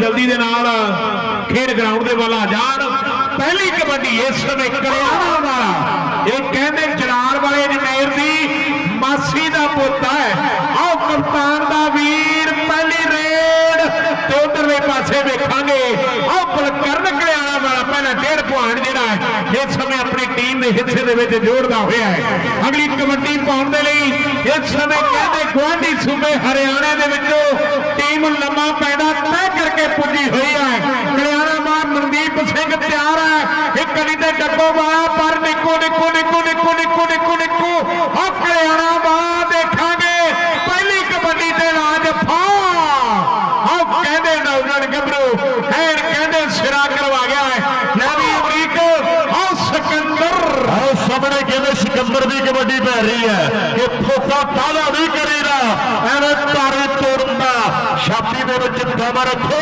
ਜਲਦੀ ਦੇ ਨਾਲ ਖੇਡ ਗਰਾਊਂਡ ਦੇ ਵੱਲ ਆ ਜਾਣ। ਪਹਿਲੀ ਕਬੱਡੀ ਇਸ ਸਮੇਂ ਕਲਿਆਣਾ ਵਾਲਾ। ਇਹ ਕਹਿੰਦੇ ਜਲਾਲ ਵਾਲੇ ਜਮੇਰ ਦੀ ਮਾਸੀ ਦਾ ਪੁੱਤ ਹੈ। ਆਓ ਕਪਤਾਨ ਦਾ ਵੀਰ, ਪਹਿਲੀ ਰੇਡ ਤੇ ਉਧਰਲੇ ਪਾਸੇ ਵੇਖਾਂਗੇ। ਆਓ ਬਲਕਰਨ ਕਲਿਆਣਾ ਵਾਲਾ ਪਹਿਲਾ ਡੇਢ ਪੁਆਇੰਟ ਜਿਹੜਾ ਹੈ, ਇਸ ਸਮੇਂ ਆਪਣੀ ਟੀਮ ਦੇ ਹਿੱਸੇ ਦੇ ਵਿੱਚ ਜੋੜਦਾ ਹੋਇਆ ਹੈ। ਅਗਲੀ ਕਬੱਡੀ ਪਾਉਣ ਦੇ ਲਈ ਇਸ ਸਮੇਂ ਕਹਿੰਦੇ ਗਵਾਂਢੀ ਸੂਬੇ ਹਰਿਆਣੇ ਦੇ ਵਿੱਚੋਂ ਟੀਮ ਲੰਮਾ ਪੈਦਾ ਤੈਅ ਕਰਕੇ ਪੁੱਜੀ ਹੋਈ ਹੈ। ਕਲਿਆਣਾ ਮਾਰ ਮਨਦੀਪ ਸਿੰਘ ਤਿਆਰ ਹੈ। ਇੱਕ ਗਲੀ ਤੇ ਡੱਕੋ ਵਾਲਾ ਪਰ ਨਿੱਕੋ ਨਿੱਕੋ ਨਿੱਕੋ ਨਿੱਕੋ ਨਿੱਕੋ ਨਿੱਕੋ ਨਿੱਕੋ ਆ ਕਲਿਆਣਾ ਵਾਲਾ ਦੇਖਾਂਗੇ ਪਹਿਲੀ ਕਬੱਡੀ ਤੇ ਰਾਜ ਫਾ ਆਹ ਕਹਿੰਦੇ ਨੌਜਵਾਨ ਗੱਭਰੂ ਐਨ ਕਹਿੰਦੇ ਸਿਰਾ ਕਰਵਾ ਗਿਆ ਹੈ ਲੈ ਵੀ ਅਮਰੀਕ ਆਹ ਸਿਕੰਦਰ ਆਓ ਸਾਹਮਣੇ ਕਹਿੰਦੇ ਦੀ ਕਬੱਡੀ ਪੈ ਰਹੀ ਹੈ। ਕਿ ਫੋਕਾ ਤਾਲਾ ਨਹੀਂ ਕਰੀਦਾ। ਐਵੇਂ ਤਾਰੇ ਤੋੜਨ ਦਾ ਛਾਤੀ ਦੇ ਵਿੱਚ ਦਮ ਰੱਖੋ।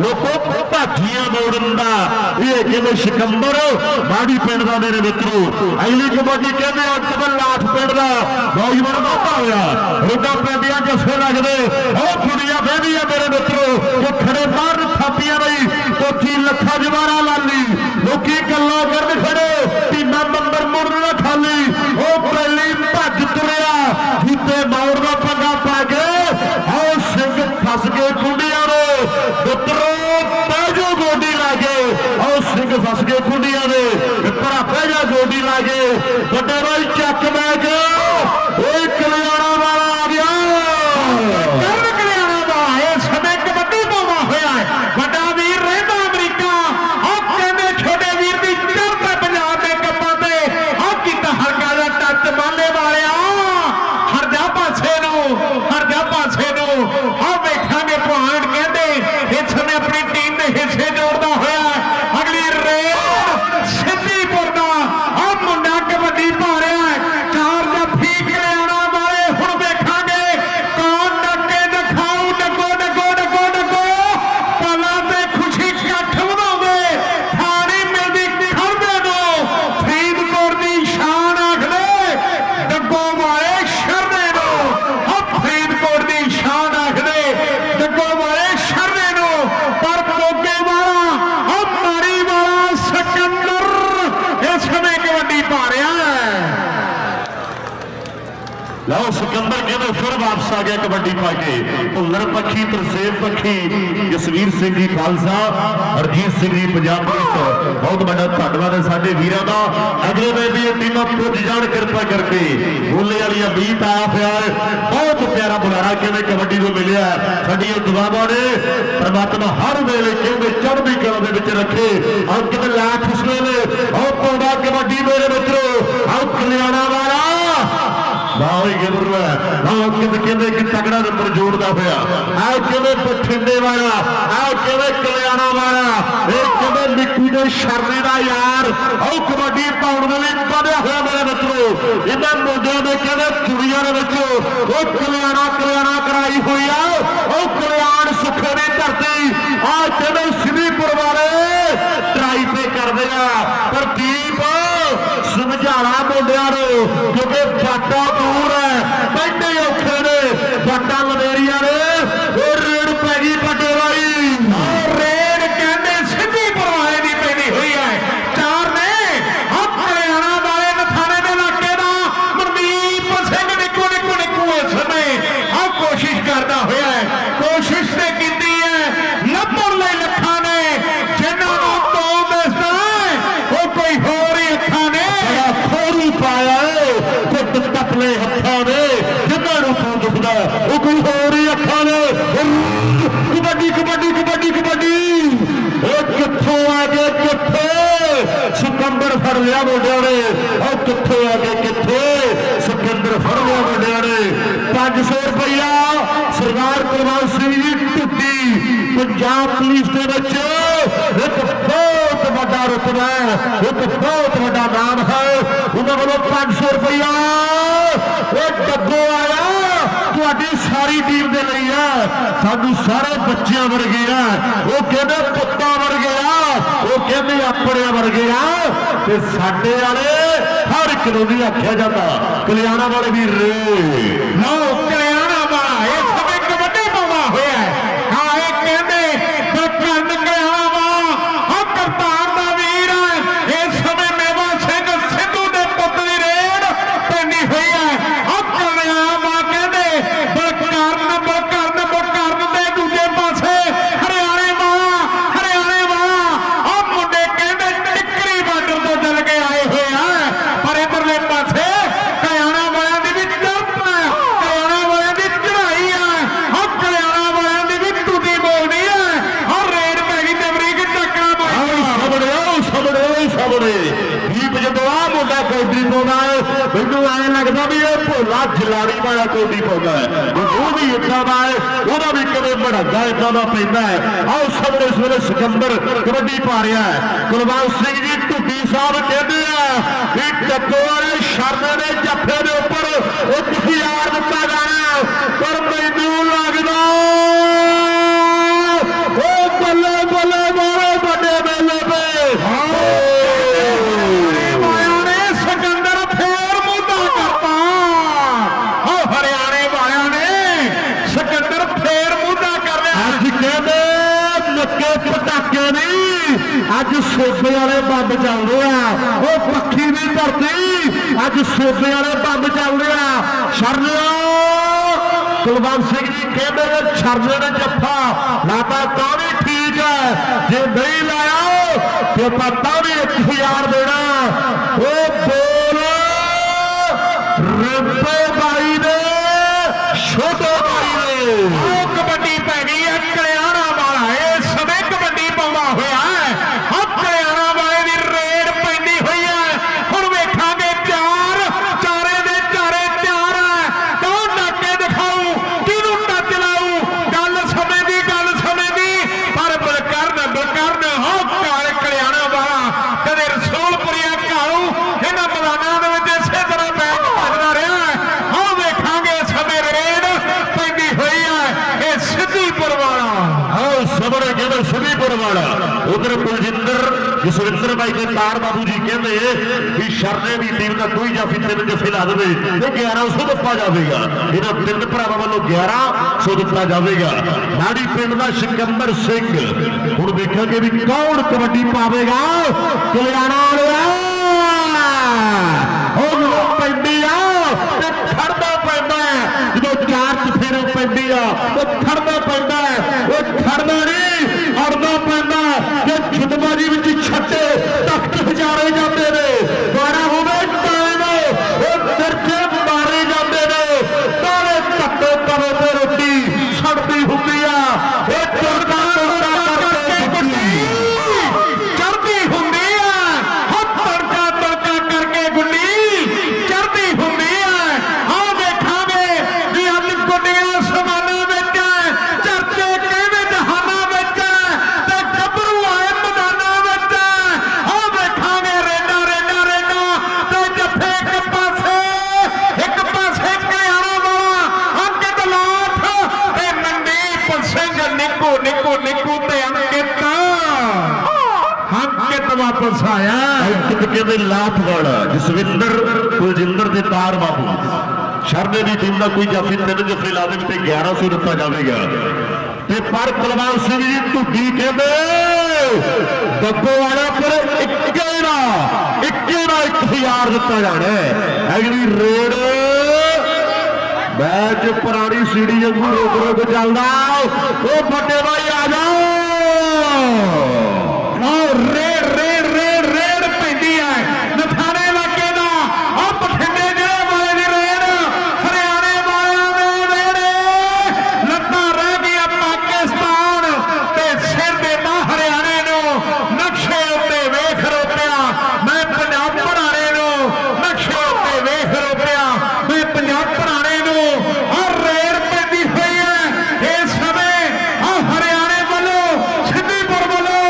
ਲੋਕੋ ਭਾਜੀਆਂ ਮੋੜਨ ਦਾ ਇਹ ਕਹਿੰਦੇ ਸਿਕੰਦਰ ਬਾੜੀ ਪਿੰਡ ਦਾ ਮੇਰੇ ਮਿੱਤਰੋ। ਅਗਲੀ ਕਬੱਡੀ ਕਹਿੰਦੇ ਅੱਜ ਲਾਠ ਪਿੰਡ ਦਾ। ਨੌਜਵਾਨ ਵਾਧਾ ਹੋਇਆ। ਰੁੱਡਾ ਪੈਂਦੀਆਂ ਜੱਫੇ ਲੱਗਦੇ ਉਹ ਕੁੜੀਆਂ ਬਹਿਦੀ ਹੈ ਮੇਰੇ ਮਿੱਤਰੋ। ਕਿ ਖੜੇ ਮਾਰਨ ਥਾਪੀਆਂ ਲਈ। ਕੋਠੀ ਲੱਖਾਂ ਜਵਾਰਾ ਲਾਲੀ। ਲੋਕੀ ਗੱਲਾਂ ਕਰਨ ਖੜੇ ਟੀਮਾਂ ਨੰਬਰ ਮੁੜਨਾ ਖਾਲੀ ਉਹ ਪਹਿਲੀ ਭੱਜ ਤੁਰਿਆ ਜਿੱਤੇ ਮੌੜ ਦਾ ਪੰਗਾ ਪਾ ਕੇ ਆਓ ਸਿੰਘ ਫਸ ਕੁੰਡੀਆਂ ਨੂੰ ਪੁੱਤਰੋ ਬਹਿਜੋ ਗੋਡੀ ਲਾਗੇ ਆਓ ਸਿੰਘ ਫਸ ਗਏ ਕੁੰਡੀਆਂ ਦੇ। ਭਰਾ ਬਹਿਜਾ ਗੋਡੀ ਲਾਗੇ ਵੱਡੇ ਭਾਈ ਚੱਕ ਬੈ ਕੇ ਓਏ ਕਲਿਆਣਾ ਵਾਲਾ ਆ ਗਿਆ ਕਰਨ ਕਲਿਆਣਾ ਦਾ ਇਹ ਸਮੇਂ ਕਬੱਡੀ ਪਾਉਣਾ ਹੋਇਆ ਹੈ ਵੱਡਾ ਵੀਰ ਰਹਿੰਦਾ ਅਮਰੀਕਾ ਆਹ ਕਹਿੰਦੇ ਛੋਟੇ ਵੀਰ ਦੀ ਚੜ੍ਹਤ ਪੰਜਾਬ ਦੇ ਕੱਪਾਂ ਤੇ ਆਹ ਕੀਤਾ ਹਰਕਾ ਦਾ ਟੱਚ ਮਾਲੇ ਵਾਲਿਆ ਹਰ ਜਾ ਪਾਸੇ ਨੂੰ ਹਰ ਜਾ ਪਾਸੇ ਨੂੰ ਆਹ ਵੇਖਾਂਗੇ ਪੁਆਇੰਟ ਕਹਿੰਦੇ ਇਸ ਸਮੇਂ ਆਪਣੀ ਟੀਮ ਦੇ ਹਿੱਸੇ ਜੋੜਦਾ ਹੋਇਆ ਹੈ। ਅਗਲੀ ਰੇਡ ਸਿੱਧੀਪੁਰ ਦਾ ਆਹ ਮੁੰਡਾ ਕਬੱਡੀ ਪਾ ਰਿਹਾ ਹੈ ਚਾਰ ਜੱਫੀ ਕਲਿਆਣਾ ਵਾਲੇ ਹੁਣ ਵੇਖਾਂਗੇ ਕੌਣ ਡੱਕੇ ਦਿਖਾਉ ਡੱਗੋ ਡੱਗੋ ਡੱਗੋ ਡੱਗੋ ਪਲਾਂ ਤੇ ਖੁਸ਼ੀ ਇਕੱਠ ਵਧਾਉਂਦੇ ਥਾਣੀ ਮਿਲਦੀ ਖੜਦੇ ਨੂੰ ਫਰੀਦਕੋਟ ਦੀ ਸ਼ਾਨ ਆਖਦੇ ਡੱਗੋ ਵਾਲੇ ਸ਼ਰਨੇ ਨੂੰ ਹ ਫਰੀਦਕੋਟ ਦੀ ਸ਼ਾਨ ਆਖਦੇ ਡੱਗੋ ਵਾਲੇ ਸ਼ਰਨੇ ਨੂੰ ਪਰ ਮੋਗੇ ਵਾਲਾ ਹ ਮਾਰੀ ਵਾਲਾ ਸਿਕੰਦਰ ਇਸ ਸਮੇਂ ਕਬੱਡੀ ਪਾ ਰਿਹਾ ਹੈ ਲਓ ਸਿਕੰਦਰ ਕਹਿੰਦੇ ਫਿਰ ਵਾਪਸ ਆ ਗਿਆ ਕਬੱਡੀ ਪਾ ਕੇ। ਭੁੱਲਰ ਪੱਖੀ, ਤਰਸੇਮ ਪੱਖੀ, ਜਸਵੀਰ ਸਿੰਘ ਜੀ ਖਾਲਸਾ, ਹਰਜੀਤ ਸਿੰਘ ਜੀ ਪੰਜਾਬ ਪੁਲਿਸ ਬਹੁਤ ਵੱਡਾ ਧੰਨਵਾਦ ਹੈ ਸਾਡੇ ਵੀਰਾਂ ਦਾ। ਅਗਲੇ ਵੇ ਵੀ ਇਹ ਟੀਮਾਂ ਪੁੱਜ ਜਾਣ, ਕਿਰਪਾ ਕਰਕੇ। ਬੋਲੇ ਵਾਲੀ ਅਮੀਤ ਆਇਆ ਪਿਆ ਬਹੁਤ ਪਿਆਰਾ ਬੁਲਾਰਾ ਕਿਵੇਂ ਕਬੱਡੀ ਨੂੰ ਮਿਲਿਆ ਸਾਡੀਆਂ ਦੁਆਵਾਂ ਨੇ ਪਰਮਾਤਮਾ ਹਰ ਵੇਲੇ ਕਹਿੰਦੇ ਚੜ੍ਹਦੀ ਕਲਾ ਦੇ ਵਿੱਚ ਰੱਖੇ। ਔਰ ਕਿਤੇ ਲਾਖ ਉਸ ਨੇ। ਉਹ ਪੌੜਾ ਕਬੱਡੀ ਮੇਰੇ ਮਿੱਤਰੋ। ਆਹ ਕਲਿਆਣਾ ਵਾਲਾ। ਵਾਹ ਇਹ ਵਾਹ ਕਿਤੇ ਕਹਿੰਦੇ ਕਿ ਤਗੜਾ ਨੰਬਰ ਜੋੜਦਾ ਹੋਇਆ ਆ ਕਿਵੇਂ ਬਠਿੰਡੇ ਵਾਲਾ ਆ ਕਿਵੇਂ ਕਲਿਆਣਾ ਵਾਲਾ, ਇਹ ਕਿਵੇਂ ਨਿੱਕੀ ਦੇ ਸ਼ਰਨੇ ਦਾ ਯਾਰ। ਉਹ ਕਬੱਡੀ ਪਾਉਣ ਦੇ ਲਈ ਵਧਿਆ ਹੋਇਆ ਮੇਰੇ ਮਿੱਤਰੋ। ਇਹਨਾਂ ਮੁੰਡਿਆਂ ਦੇ ਕਹਿੰਦੇ ਕੁੜੀਆਂ ਦੇ ਵਿੱਚ, ਉਹ ਕਲਿਆਣਾ ਕਲਿਆਣਾ ਕਰਾਈ ਹੋਈ ਆ ਉਹ ਕਲਿਆਣ ਸੁੱਖੇ ਦੀ ਧਰਤੀ ਆ ਕਹਿੰਦੇ ਸਿੱਧੀਪੁਰ ਵਾਲੇ ਟਰਾਈ ਤੇ ਕਰਦੇ ਆ ਪਰ ਦੀਪ ਸਮਝਾਣਾ ਮੁੰਡਿਆਂ ਨੂੰ ਕਿਉਂਕਿ ਬਾਟਾ ਦੂਰ ਹੈ ਬੈਠੇ ਔਖੇ ਨੇ ਬਾਟਾ ਲਵੇਰੀਆਂ ਨੇ ਉਹ ਰੇਡ ਪੈ ਗਈ ਵੱਡੇ ਬਾਈ ਰੇਡ ਕਹਿੰਦੇ ਸਿੱਧੀ ਪਰਵਾਹੇ ਦੀ ਪੈਣੀ ਹੋਈ ਹੈ ਚਾਰ ਨੇ ਹੱਥ ਹਰਿਆਣਾ ਵਾਲੇ ਨਥਾਣੇ ਦੇ ਇਲਾਕੇ ਦਾ ਮਨਦੀਪ ਸਿੰਘ ਨਿੱਕੂ ਨਿੱਕੂ ਨਿੱਕੂ ਇਸ ਸਮੇਂ ਆ ਕੋਸ਼ਿਸ਼ ਕਰਦਾ ਹੋਇਆ ਹੈ ਕੋਸ਼ਿਸ਼ ਤੇ ਕੀਤੀ ਹੈ ਲੱਭਣ ਲਈ ਲੱਖਾਂ ਨੇ ਜਿਨ੍ਹਾਂ ਨੂੰ ਤੋਂ ਦਿਸਦਾ ਹੈ ਉਹ ਕੋਈ ਹੋਰ ਹੀ ਅੱਖਾਂ ਨੇ ਬੜਾ ਖੋਰੂ ਪਾਇਆ ਏ ਕੁੱਟ ਤਪਲੇ ਹੱਥਾਂ ਨੇ ਜਿੰਨਾਂ ਨੂੰ ਤੂੰ ਦੁਖਦਾ ਉਹ ਕੋਈ ਹੋਰ ਹੀ ਅੱਖਾਂ ਨੇ ਉਹ ਕਬੱਡੀ ਕਬੱਡੀ ਕਬੱਡੀ ਕਬੱਡੀ ਉਹ ਕਿੱਥੋਂ ਆ ਗਏ ਕਿੱਥੇ ਸਿਕੰਦਰ ਫੜ ਲਿਆ ਮੁੰਡਿਆਂ ਨੇ ਉਹ ਕਿੱਥੋਂ ਆ ਗਏ ਕਿੱਥੇ ਸਿਕੰਦਰ ਫੜ ਲਿਆ ਮੁੰਡਿਆਂ ਨੇ 500 ਰੁਪਇਆ ਸਰਦਾਰ ਕੁਲਵੰਤ ਸਿੰਘ ਜੀ ਟੁੱਟੀ। ਪੰਜਾਬ ਪੁਲਿਸ ਦੇ ਵਿੱਚ ਇੱਕ ਬਹੁਤ ਵੱਡਾ ਰੁਤਬਾ ਹੈ। ਇੱਕ ਬਹੁਤ ਵੱਡਾ ਨਾਮ ਹੈ। ਉਹਨਾਂ ਵੱਲੋਂ 500 ਰੁਪਇਆ ਉਹ ਡੱਗੋ ਆਇਆ। ਤੁਹਾਡੀ ਸਾਰੀ ਟੀਮ ਦੇ ਲਈ ਹੈ। ਸਾਨੂੰ ਸਾਰੇ ਬੱਚਿਆਂ ਵਰਗੇ ਆ ਉਹ ਕਹਿੰਦੇ ਪੁੱਤਾਂ ਵਰਗੇ ਆ। ਉਹ ਕਹਿੰਦੇ ਆਪਣਿਆਂ ਵਰਗੇ ਆ। ਤੇ ਸਾਡੇ ਵਾਲੇ ਹਰ ਇੱਕ ਨੂੰ ਨਹੀਂ ਆਖਿਆ ਜਾਂਦਾ। ਕਲਿਆਣਾ ਵਾਲੇ ਵੀ ਰੇ ਲਓ ਕਲਿਆਣਾ ਵਾਲਾ ਇਹ ਸਮੇਂ ਕਬੱਡੀ ਪਾਉਂਦਾ ਹੋਇਆ ਹੈ ਹਾਂ ਇਹ ਕਹਿੰਦੇ ਬਕਰਨ ਕਲਿਆਣਾ ਵਾਲਾ ਹਾਂ ਕਰਤਾਰ ਦਾ ਵੀਰ ਹੈ ਇਸ ਸਮੇਂ ਮੇਵਾ ਸਿੰਘ ਸਿੱਧੂ ਦੇ ਪੁੱਤ ਦੀ ਰੇਡ ਪੈਂਦੀ ਹੋਈ ਹੈ ਹਾਂ ਕਲਿਆਣਾ ਵਾਲਾ ਕਹਿੰਦੇ ਬਕਰਨ ਬਕਰਨ ਬਕਰਨ ਦੇ ਦੂਜੇ ਪਾਸੇ ਹਰਿਆਣੇ ਵਾਲਾ ਹਰਿਆਣੇ ਵਾਲਾ ਆ ਮੁੰਡੇ ਕਹਿੰਦੇ ਟਿੱਕਰੀ ਬਾਰਡਰ ਤੋਂ ਚੱਲ ਕੇ ਆਏ ਹੋਏ ਆ ਪਰ ਇਧਰਲੇ ਪਾਸੇ ਕਲਿਆਣਾ ਵਾਲਿਆਂ ਦੀ ਵੀ ਚੜ੍ਹਤ ਹੈ ਕਲਿਆਣਾ ਵਾਲਿਆਂ ਦੀ ਚੜ੍ਹਾਈ ਹੈ ਆ ਕਲਿਆਣਾ ਵਾਲਿਆਂ ਦੀ ਵੀ ਟੁੱਟੀ ਬੋਲਦੀ ਹੈ ਆ ਰੇਡ ਪੈ ਗਈ ਤੇ ਅਮਰੀਕ ਚੱਕਰਾ ਆਓ ਮਾਰੀ ਸਾਹਮਣੇ ਆਓ ਸਾਹਮਣੇ ਆਓ ਸਾਹਮਣੇ ਦੀਪ ਜਦੋਂ ਆ ਮੁੰਡਾ ਕੌਡੀ ਪਾਉਂਦਾ ਹੈ ਮੈਨੂੰ ਐਂ ਲੱਗਦਾ ਵੀ ਇਹ ਭੋਲਾ ਜਲਾੜੀ ਵਾਲਾ ਪਾਉਂਦਾ ਹੈ। ਉਹ ਵੀ ਇੱਦਾਂ ਦਾ ਹੈ, ਉਹਦਾ ਵੀ ਕਦੇ ਮੜੱਗਾ ਇੱਦਾਂ ਦਾ ਪੈਂਦਾ ਹੈ। ਆਓ ਸਾਹਮਣੇ ਸਵੇਰੇ ਸਿਕੰਦਰ ਕਬੱਡੀ ਪਾ ਰਿਹਾ ਹੈ। ਕੁਲਵੰਤ ਸਿੰਘ ਜੀ ਢੁੱਡੀ ਸਾਹਿਬ ਕਹਿੰਦੇ ਆ ਵੀ ਟੱਕੋ ਵਾਲੇ ਸ਼ਰਮੇ ਦੇ ਜੱਫੇ ਦੇ ਉੱਪਰ ਇੱਕ ਹਜ਼ਾਰ ਦਿੱਤਾ ਜਾਣਾ ਪਰ ਮੈਨੂੰ ਲੱਗਦਾ ਉਹ ਬੱਲੇ ਬੱਲੇ ਮਾਰੇ ਵੱਡੇ ਮੇਲੇ ਤੇ ਮਾਇਆ ਨੇ ਸਿਕੰਦਰ ਫੇਰ ਮੁੱਦਾ ਕਰਤਾ ਓ ਹਰਿਆਣੇ ਵਾਲਿਆਂ ਨੇ ਸਿਕੰਦਰ ਫੇਰ ਮੁੱਦਾ ਕਰ ਲਿਆ ਅੱਜ ਕਹਿੰਦੇ ਨੱਕੇ ਪਟਾਕੇ ਨਹੀਂ ਅੱਜ ਸੋਬੇ ਵਾਲੇ ਬੰਬ ਚੱਲਦੇ ਆ ਉਹ ਪੱਖੀ ਦੀ ਧਰਤੀ ਅੱਜ ਸੋਬੇ ਵਾਲੇ ਬੰਬ ਚੱਲਦੇ ਆ ਸ਼ਰਨਿਓ ਕੁਲਵੰਤ ਸਿੰਘ ਜੀ ਕਹਿੰਦੇ ਨੇ ਸ਼ਰਨੇ ਨੇ ਜੱਫਾ ਲਾਤਾ, ਤਾਂ ਵੀ ਠੀਕ ਹੈ। ਜੇ ਨਹੀਂ ਲਾਇਆ, ਤੇ ਆਪਾਂ ਤਾਂ ਵੀ 1000 ਦੇਣਾ। ਉਹ ਬੋਲ, ਰਿੰਪੇ ਬਾਈ ਦੇ ਛੋਟੇ ਬਾਈ ਨੇ। ਉਹ ਕਬੱਡੀ ਪੈ ਗਈ ਹੈ ਕਲਿਆਣਾ ਵਾਲਾ ਇਹ ਸਮੇਂ ਕਬੱਡੀ ਪਾਉਂਦਾ ਹੋਇਆ ਹੈ ਹਾਂ ਕਲਿਆਣਾ ਵਾਲੇ ਦੀ ਰੇਡ ਪੈਂਦੀ ਹੋਈ ਹੈ ਹੁਣ ਵੇਖਾਂਗੇ ਚਾਰ ਚਾਰੇ ਦੇ ਚਾਰੇ ਤਿਆਰ ਹੈ ਕੌਣ ਨਾਕੇ ਦਿਖਾਊ ਕਿਹਨੂੰ ਟੱਚ ਲਾਊ ਗੱਲ ਸਮੇਂ ਦੀ ਗੱਲ ਸਮੇਂ ਦੀ ਪਰ ਬਲਕਰਨ ਬਲਕਰਨ ਹੋ ਕਾਲ ਕਲਿਆਣਾ ਵਾਲਾ ਕਦੇ ਰਸੂਲਪੁਰੀਆ ਘਾਲੂ ਇਹਨਾਂ ਮੈਦਾਨਾਂ ਦੇ ਵਿੱਚ ਇਸੇ ਤਰ੍ਹਾਂ ਮੈਚ ਭੱਜਦਾ ਰਿਹਾ ਹੈ ਹਾਂ ਵੇਖਾਂਗੇ ਸਮੇਂ ਰੇਡ ਪੈਂਦੀ ਹੋਈ ਹੈ ਇਹ ਸਿੱਧੀਪੁਰ ਵਾਲਾ ਆਓ ਸਬਰ ਕਹਿੰਦੇ ਸੁਦੀਪੁਰ ਵਾਲਾ ਉਧਰ ਕੁਲਜਿੰਦਰ ਜਸਵਿੰਦਰ ਬਾਈ ਦੇ ਤਾਰ ਬਾਬੂ ਜੀ ਕਹਿੰਦੇ ਵੀ ਸ਼ਰਨੇ ਦੀ ਟੀਮ ਦਾ ਕੋਈ ਜਾਫੀ ਤਿੰਨ ਜਫੇ ਲਾ ਦੇਵੇ ਤੇ 1100 ਦਿੱਤਾ ਜਾਵੇਗਾ। ਇਹਨਾਂ ਤਿੰਨ ਭਰਾਵਾਂ ਵੱਲੋਂ 1100 ਦਿੱਤਾ ਜਾਵੇਗਾ। ਨਾੜੀ ਪਿੰਡ ਦਾ ਸਿਕੰਦਰ ਸਿੰਘ। ਹੁਣ ਦੇਖਾਂਗੇ ਵੀ ਕੌਣ ਕਬੱਡੀ ਪਾਵੇਗਾ। ਕਲਿਆਣਾ ਵਾਲਿਆ। ਉਹ ਜਦੋਂ ਪੈਂਦੀ ਆ ਤੇ ਖੜਦਾ ਪੈਂਦਾ। ਹੈ। ਜਦੋਂ ਚਾਰ ਚਫੇਰੇ ਪੈਂਦੀ ਆ ਤੇ ਖੜਦਾ ਪੈਂਦਾ। ਉਹ ਖੜਦਾ ਪੈਂਦਾ ਜੇ ਵਿੱਚ ਅੰਕਿਤ ਕਹਿੰਦੇ ਲਾਤ ਜਸਵਿੰਦਰ ਕੁਲਜਿੰਦਰ ਦੇ ਤਾਰ ਬਾਬੂ। ਸ਼ਰਨੇ ਦੀ ਟੀਮ ਦਾ ਕੋਈ ਜਾਫੀ ਤਿੰਨ ਜਫੇ ਲਾ ਦੇਵੇ ਤੇ 1100 ਦਿੱਤਾ ਜਾਵੇਗਾ। ਤੇ ਪਰ ਕੁਲਵੰਤ ਸਿੰਘ ਜੀ, ਢੁੱਡੀ ਕਹਿੰਦੇ ਦੱਬੋ ਵਾਲਾ ਪਰ ਇੱਕੇ ਦਾ ਇੱਕੇ ਦਾ 1000 ਦਿੱਤਾ ਜਾਣਾ ਹੈ। ਅਗਲੀ ਮੈਚ ਪੁਰਾਣੀ ਸੀੜੀ ਵਾਂਗੂ ਰੁਕ ਰੁਕ ਚੱਲਦਾ। ਉਹ ਵੱਡੇ ਭਾਈ ਆ ਜਾਓ ਆਹ ਰੇਡ ਰੇਡ ਰੇਡ ਰੇਡ ਪੈਂਦੀ ਹੈ ਨਥਾਣੇ ਇਲਾਕੇ ਦਾ ਆ ਬਠਿੰਡੇ ਜ਼ਿਲ੍ਹੇ ਵਾਲੇ ਦੀ ਰੇਡ ਹਰਿਆਣੇ ਵਾਲਿਆਂ ਦੇ ਰੇਡ ਲੱਤਾਂ ਰਹਿ ਗਈਆਂ ਪਾਕਿਸਤਾਨ ਤੇ ਸਿਰ ਦੇਤਾ ਹਰਿਆਣੇ ਨੂੰ ਨਕਸ਼ੇ ਉੱਤੇ ਵੇਖ ਰੋਪਿਆ ਮੈਂ ਪੰਜਾਬ ਭਰਾਣੇ ਨੂੰ ਨਕਸ਼ੇ ਉੱਤੇ ਵੇਖ ਰੋਪਿਆ ਮੈਂ ਪੰਜਾਬ ਭਰਾਣੇ ਨੂੰ ਆ ਰੇਡ ਪੈਂਦੀ ਹੋਈ ਹੈ ਇਸ ਸਮੇਂ ਆ ਹਰਿਆਣੇ ਵੱਲੋਂ ਸਿੱਧੀਪੁਰ ਵੱਲੋਂ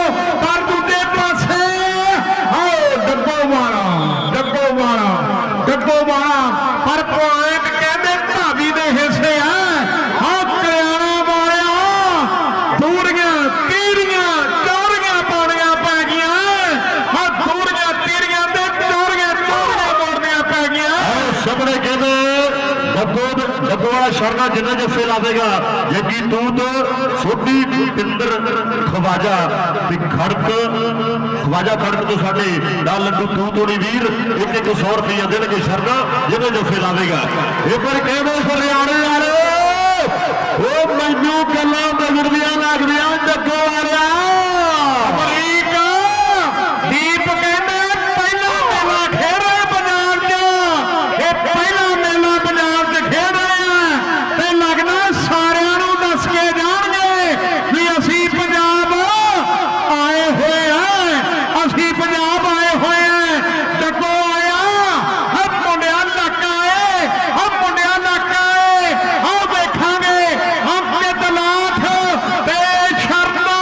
ਵਾਲਾ ਸ਼ਰਨਾ ਜਿੰਨਾ ਜੱਫੇ ਲਾਵੇਗਾ ਜੱਗੀ ਤੂਤ ਸੋਢੀ ਪਿੰਦਰ ਖਵਾਜਾ ਤੇ ਖੜਕ। ਖਵਾਜਾ ਖੜਕ ਤੋਂ ਸਾਡੇ ਨਾਲ ਲੱਡੂ ਤੂਤ ਹੋਣੀ ਵੀਰ। ਇੱਕ ਇੱਕ 100 ਰੁਪਏ ਦੇਣਗੇ ਸ਼ਰਨਾ, ਜਿੰਨਾ ਜੱਫੇ ਲਾਵੇਗਾ ਇਹ ਵਾਰ ਕਹਿੰਦੇ ਹਰਿਆਣੇ ਵਾਲੇ, ਉਹ ਮੈਨੂੰ ਗੱਲਾਂ ਬਗੜੀਆਂ ਲੱਗਦੀਆਂ, ਜੱਗੋ ਵਾਲਿਆ ਅਮਰੀਕ ਦੀਪ ਕਹਿੰਦੇ ਪਹਿਲਾ ਮੇਲਾ ਖੇਡ ਰਹੇ ਪੰਜਾਬ 'ਚ ਇਹ ਪਹਿਲਾ ਮੇਲਾ ਪੰਜਾਬ 'ਚ ਖੇਡ ਰਹੇ ਆ ਤੇ ਲੱਗਦਾ ਸਾਰਿਆਂ ਨੂੰ ਦੱਸ ਕੇ ਜਾਣਗੇ ਵੀ ਅਸੀਂ ਪੰਜਾਬ ਆਏ ਹੋਏ ਆ ਅਸੀਂ ਪੰਜਾਬ ਆਏ ਹੋਏ ਆ ਜੱਗੋ ਆਇਆ ਹ ਮੁੰਡਿਆ ਲੱਕ ਆਏ ਹ ਮੁੰਡਿਆ ਲੱਕ ਆਏ ਆ ਵੇਖਾਂਗੇ ਅੰਕਿਤ ਨਾਥ ਤੇ ਸ਼ਰਮਾ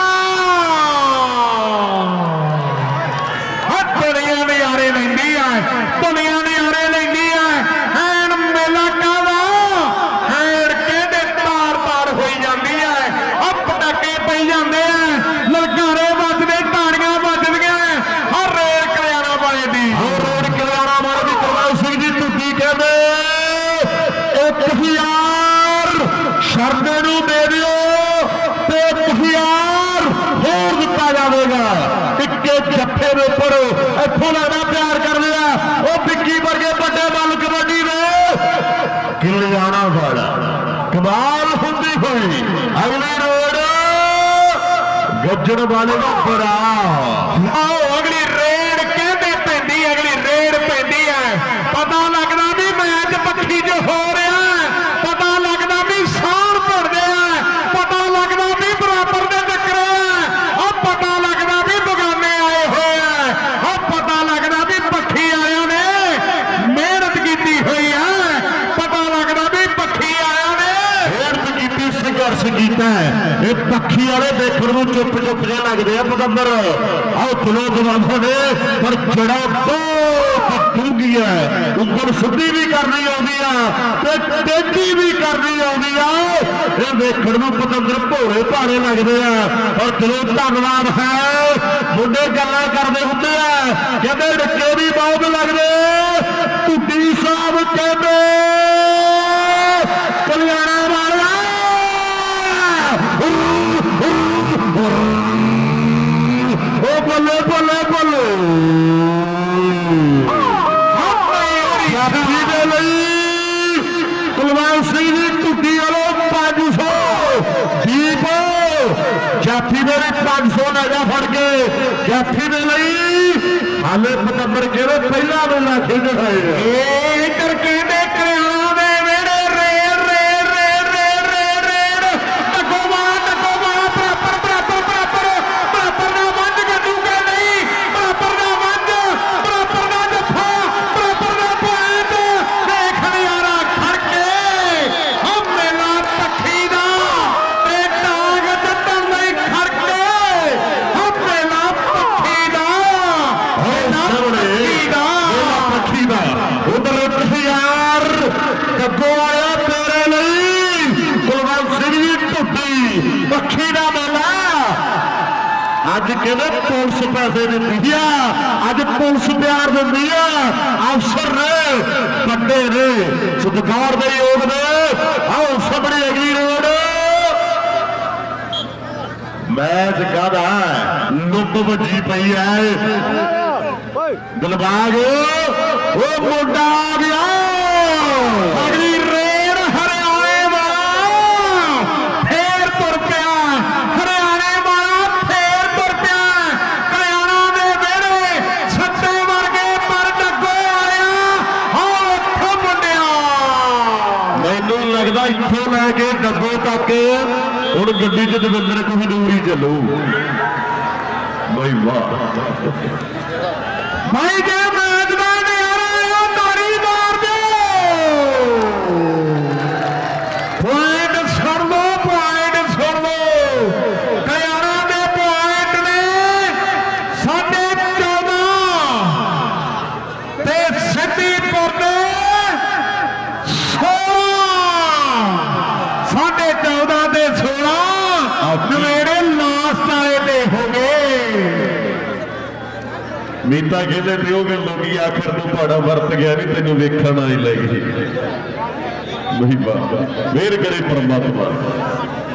ਆ ਦੁਨੀਆ ਨਜ਼ਾਰੇ ਲੈਂਦੀ ਆ ਦੁਨੀਆ ਨਜ਼ਾਰੇ ਲੈਂਦੀ ਆ ਹੈਣ ਮੇਲਾ ਕਾਵਾ ਹੈਣ ਕਹਿੰਦੇ ਤਾਰ ਤਾਰ ਹੋਈ ਜਾਂਦੀ ਆ ਆ ਪਟਾਕੇ ਪਈ ਜਾਂਦੇ ਆ ਲਲਕਾਰੇ ਵੱਜਦੇ ਤਾੜੀਆਂ ਵੱਜਦੀਆਂ ਆ ਰੇਲ ਕਲਿਆਣਾ ਵਾਲੇ ਦੀ ਹੋਰ ਰੋਡ ਕਿਲਾਣਾ ਮਾਰ ਦੀ ਕਰਵਾਲ ਸਿੰਘ ਜੀ ਤੁਸੀਂ ਕਹਿੰਦੇ 1000 ਸ਼ਰਦੇ ਨੂੰ ਦੇ ਦਿਓ ਤੇ 1000 ਹੋਰ ਦਿੱਤਾ ਜਾਵੇਗਾ ਇੱਕੇ ਜੱਫੇ ਦੇ ਉੱਪਰ ਇੱਥੋਂ ਲੱਗਦਾ ਪਿਆਰ ਕਰਦੇ ਆ ਉਹ ਵਿੱਕੀ ਵਰਗੇ ਵੱਡੇ ਬਲ ਕਬੱਡੀ ਦੇ ਕਿਲਿਆਣਾ ਵਾਲਾ ਕਮਾਲ ਹੁੰਦੀ ਹੋਈ ਅਗਲੀ ਰੋਡ ਗੱਜਣ ਵਾਲੇ ਦਾ ਬੜਾ ਆਓ ਅਗਲੀ ਰੇਡ ਕਹਿੰਦੇ ਪੈਂਦੀ ਅਗਲੀ ਰੇਡ ਪੈਂਦੀ ਐ ਪਤਾ ਲੱਗਦਾ ਵੀ ਮੈਚ ਪੱਖੀ 'ਚ ਹੋ ਰਿਹਾ ਪਤਾ ਲੱਗਦਾ ਵੀ ਸਾਹ ਭਰਦੇ ਆ ਪਤਾ ਲੱਗਦਾ ਵੀ ਬਰਾਬਰ ਦੇ ਟੱਕਰ ਆ ਆ ਪਤਾ ਲੱਗਦਾ ਵੀ ਬਗਾਨੇ ਆਏ ਹੋਏ ਆ ਆ ਪਤਾ ਲੱਗਦਾ ਵੀ ਪੱਖੀ ਵਾਲਿਆਂ ਨੇ ਮਿਹਨਤ ਕੀਤੀ ਹੋਈ ਆ ਪਤਾ ਲੱਗਦਾ ਵੀ ਪੱਖੀ ਵਾਲਿਆਂ ਨੇ ਮਿਹਨਤ ਕੀਤੀ ਸੰਘਰਸ਼ ਕੀਤਾ ਹੈ। ਇਹ ਪੱਖੀ ਵਾਲੇ ਦੇਖਣ ਨੂੰ ਚੁੱਪ ਚੁੱਪ ਜਿਹੇ ਲੱਗਦੇ ਆ ਪਤੰਦਰ। ਆਹ ਦਿਲੋਂ ਦਵਾਂਦੇ ਨੇ ਪਰ ਜੜਾ ਬਹੁਤ ਡੂੰਗੀ ਹੈ ਉਂਗਲ ਸਿੱਧੀ ਵੀ ਕਰਨੀ ਆਉਂਦੀ ਆ ਤੇ ਟੇਢੀ ਵੀ ਕਰਨੀ ਆਉਂਦੀ ਆ। ਇਹ ਵੇਖਣ ਨੂੰ ਪਤੰਦਰ ਭੋਰੇ ਭਾਰੇ ਲੱਗਦੇ ਆ ਔਰ ਦਿਲੋਂ ਧੰਨਵਾਦ ਹੈ। ਮੁੰਡੇ ਗੱਲਾਂ ਕਰਦੇ ਹੁੰਦੇ ਆ, ਕਹਿੰਦੇ ਡੱਕੇ ਵੀ ਬਹੁਤ ਲੱਗਦੇ। ਟੁੱਟੀ ਸਾਹਿਬ ਕਹਿੰਦੇ 500 ਫੜ ਕੇ ਜਾਫੀ ਦੇ ਲਈ ਹਾਲੇ ਪਤੰਬਰ ਕਿਹੜੇ ਪਹਿਲਾ ਵੇਲਾ ਖੇਡ ਰਹੇ ਅੱਜ ਕਹਿੰਦੇ ਪੁਲਿਸ ਪੈਸੇ ਦਿੰਦੀ ਆ। ਅੱਜ ਪੁਲਿਸ ਪਿਆਰ ਦਿੰਦੀ ਆ। ਅਫਸਰ ਨੇ, ਵੱਡੇ ਨੇ, ਸਤਿਕਾਰ ਦੇ ਯੋਗ ਨੇ। ਆਓ ਸਾਹਮਣੇ ਅਗਲੀ ਰੋਡ। ਮੈਚ ਕਾਦਾ ਲੁੱਬ ਵੱਜੀ ਪਈ ਐ। ਦਿਲਬਾਗ, ਉਹ ਮੁੰਡਾ ਆ ਗਿਆ ਅਗਲੀ ਰੇਡ ਹਰਿਆਣੇ ਵਾਲਾ ਫੇਰ ਤੁਰ ਪਿਆ ਹਰਿਆਣੇ ਵਾਲਾ ਫੇਰ ਤੁਰ ਪਿਆ ਕਲਿਆਣਾ ਦੇ ਵਿਹੜੇ ਸੱਤੇ ਵਰਗੇ ਪਰ ਡੱਗੋ ਆਇਆ ਹੋ ਉੱਠ ਮੁੰਡਿਆ ਮੈਨੂੰ ਲੱਗਦਾ ਇੱਥੋਂ ਲੈ ਕੇ ਡੱਬੇ ਤੱਕ ਹੁਣ ਗੱਡੀ 'ਚ ਦਵਿੰਦਰ ਕੋਈ ਦੂਰੀ ਚੱਲੂ। ਬਈ ਵਾਹ। ਭਾਈ ਜੇ ਮੀਤਾ ਕਹਿੰਦੇ ਪਿਓ ਕਿ ਲੋਕੀ ਆਖਰ ਨੂੰ ਪਾੜਾ ਵਰਤ ਗਿਆ ਨਹੀਂ ਤੈਨੂੰ ਵੇਖਣ ਆਈ ਲੱਗੀ ਮਹਿਮਾ ਮੇਰ ਕਰੇ ਪਰਮਾਤਮਾ।